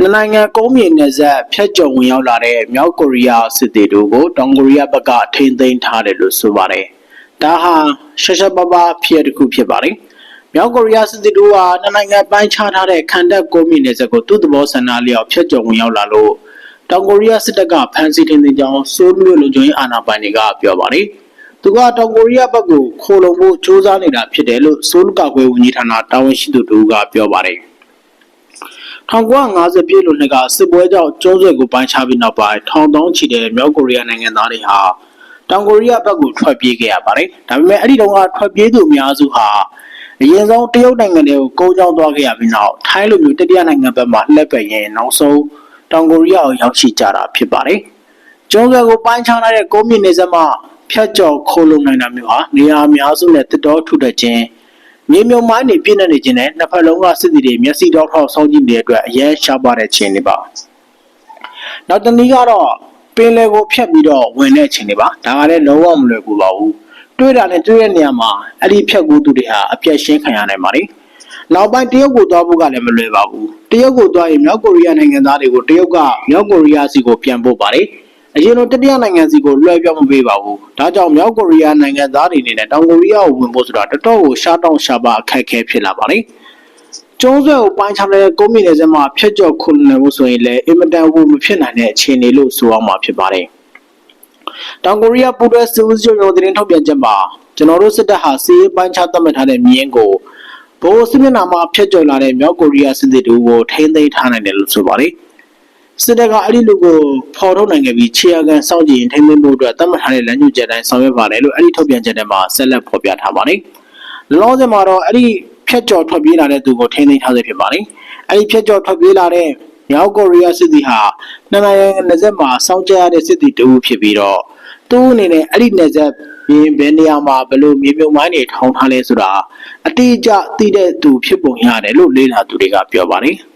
နှစ်နိုင်ငံကုန်းမြေနယ်စပ်ဖျက်ကြုံဝင်ရောက်လာတဲ့မြောက်ကိုရီးယားစစ်သည်တို့ကိုတောင်ကိုရီးယားဘက်ကထိန်းသိမ်းထားတယ်လို့ဆိုပါတယ်။ဒါဟာရှက်ရှက်ပပဖြစ်တစ်ခုဖြစ်ပါတယ်။မြောက်ကိုရီးယားစစ်သည်တို့ဟာနှစ်နိုင်ငံပိုင်းခြားထားတဲ့ခံတပ်ကုန်းမြေနယ်စပ်ကိုသူ့သဘောဆန္ဒလျောက်ဖျက်ကြုံဝင်ရောက်လာလို့တောင်ကိုရီးယားစစ်တပ်ကဖမ်းဆီးထိန်းသိမ်းကြောင်းဆိုးလ်မြို့လုံခြုံရေးအာဏာပိုင်တွေကပြောပါတယ်။သူကတောင်ကိုရီးယားဘက်ကိုခိုးလုံဖို့စ조사နေတာဖြစ်တယ်လို့ဆိုးလ်ကာကွယ်ဝန်ကြီးဌာနတာဝန်ရှိသူတို့ကပြောပါတယ်။ 1950ပြည့်လွန်နှစ်ကစစ်ပွဲကြောင့်ကျုံးဆွဲကိုပိုင်းခြားပြီးနောက်ပိုင်းထောင်တောင်းချီတဲ့မြောက်ကိုရီးယားနိုင်ငံသားတွေဟာတောင်ကိုရီးယားဘက်ကိုထွက်ပြေးခဲ့ရပါတယ်။ဒါပေမဲ့အဲ့ဒီတုန်းကထွက်ပြေးသူအများစုဟာအရင်ဆုံးတရုတ်နိုင်ငံတွေကိုကုန်းကြောင်းသွားခဲ့ရပြီးနောက်ထိုင်းလိုမျိုးတတိယနိုင်ငံဘက်မှာလှည့်ပတ်ရင်နောက်ဆုံးတောင်ကိုရီးယားကိုရောက်ရှိကြတာဖြစ်ပါတယ်။ကျုံးဆွဲကိုပိုင်းခြားထားတဲ့ကုန်းမြင့်နေစမှာဖြတ်ကျော်ခိုးလုံနိုင်တာမျိုးဟာနေရာအများစုနဲ့တတော်ထုတတ်ခြင်း မြေမြုံမိုင်းတွေပြည့်နေနေခြင်းနဲ့နှစ်ဖက်လုံးကစစ်သည်တွေမျက်စိတော့ထောက်စောင်းကြည့်နေတဲ့အတွက်အရင်ရှားပါတဲ့ခြင်းတွေပါနောက်တနည်းကတော့ပင်လယ်ကိုဖြတ်ပြီးတော့ဝင်တဲ့ခြင်းတွေပါဒါကလည်းလုံးဝမလွယ်ကူပါဘူးတွေ့တာနဲ့တွေ့တဲ့နေရာမှာအဲ့ဒီဖြတ်ကူးသူတွေဟာအပြတ်ရှင်းခံရနိုင်ပါတယ်နောက်ပိုင်းတရုတ်ကိုသွားဖို့ကလည်းမလွယ်ပါဘူးတရုတ်ကိုသွားရင်မြောက်ကိုရီးယားနိုင်ငံသားတွေကိုတရုတ်ကမြောက်ကိုရီးယားစီကိုပြန်ပို့ပါတယ် အရင်လိုတတိယနိုင်ငံစီကိုလွှဲပြောင်းမပေးပါဘူး။ဒါကြောင့်မြောက်ကိုရီးယားနိုင်ငံသားတွေအနေနဲ့တောင်ကိုရီးယားကိုဝင်ဖို့ဆိုတာတော်တော်ကိုရှားတောင်းရှားပါအခက်အခဲဖြစ်လာပါတယ်။ကျုံးဆွဲကိုပိုင်းခြားတဲ့ကုန်းမြေနယ်စပ်မှာဖျက်ကျော်ခုန်နေဖို့ဆိုရင်လည်းအင်မတန်ဘူးမဖြစ်နိုင်တဲ့အခြေအနေလို့ဆိုအောင်မှာဖြစ်ပါတယ်။တောင်ကိုရီးယားပူးတွဲစစ်ဦးချုပ်ရုံးသတင်းထုတ်ပြန်ချက်မှာကျွန်တော်တို့စစ်တပ်ဟာစီးရေးပိုင်းခြားသတ်မှတ်ထားတဲ့မြင်းကိုဘိုးစစ်မျက်နှာမှာဖျက်ကျော်လာတဲ့မြောက်ကိုရီးယားစစ်သည်တို့ကိုထိန်းသိမ်းထားနိုင်တယ်လို့ဆိုပါတယ်။ စစ်တပ်ကအဲ့ဒီလူကိုဖော်ထုတ်နိုင်ခဲ့ပြီးခြေရကန်စောင့်ကြည့်ရင်ထိန်းသိမ်းဖို့အတွက်သတ်မှတ်ထားတဲ့လမ်းညွှန်ချက်တိုင်းဆောင်ရွက်ပါတယ်လို့အဲ့ဒီထုတ်ပြန်ချက်ထဲမှာဆက်လက်ဖော်ပြထားပါတယ်။လောလောဆယ်မှာတော့အဲ့ဒီဖျက်ကျော်ထွက်ပြေးလာတဲ့သူကိုထိန်းသိမ်းထားဆဲဖြစ်ပါတယ်။အဲ့ဒီဖျက်ကျော်ထွက်ပြေးလာတဲ့မြောက်ကိုရီးယားစစ်သည်ဟာနှစ်နိုင်ငံနယ်စပ်မှာစောင့်ကြရတဲ့စစ်သည်တူဖြစ်ပြီးတော့သူ့အနေနဲ့အဲ့ဒီနယ်စပ်ဘယ်ဘယ်နေရာမှာဘယ်လိုမြေမြုံမိုင်းတွေထောင်ထားလဲဆိုတာအတိအကျသိတဲ့သူဖြစ်ပုံရတယ်လို့လေ့လာသူတွေကပြောပါတယ်။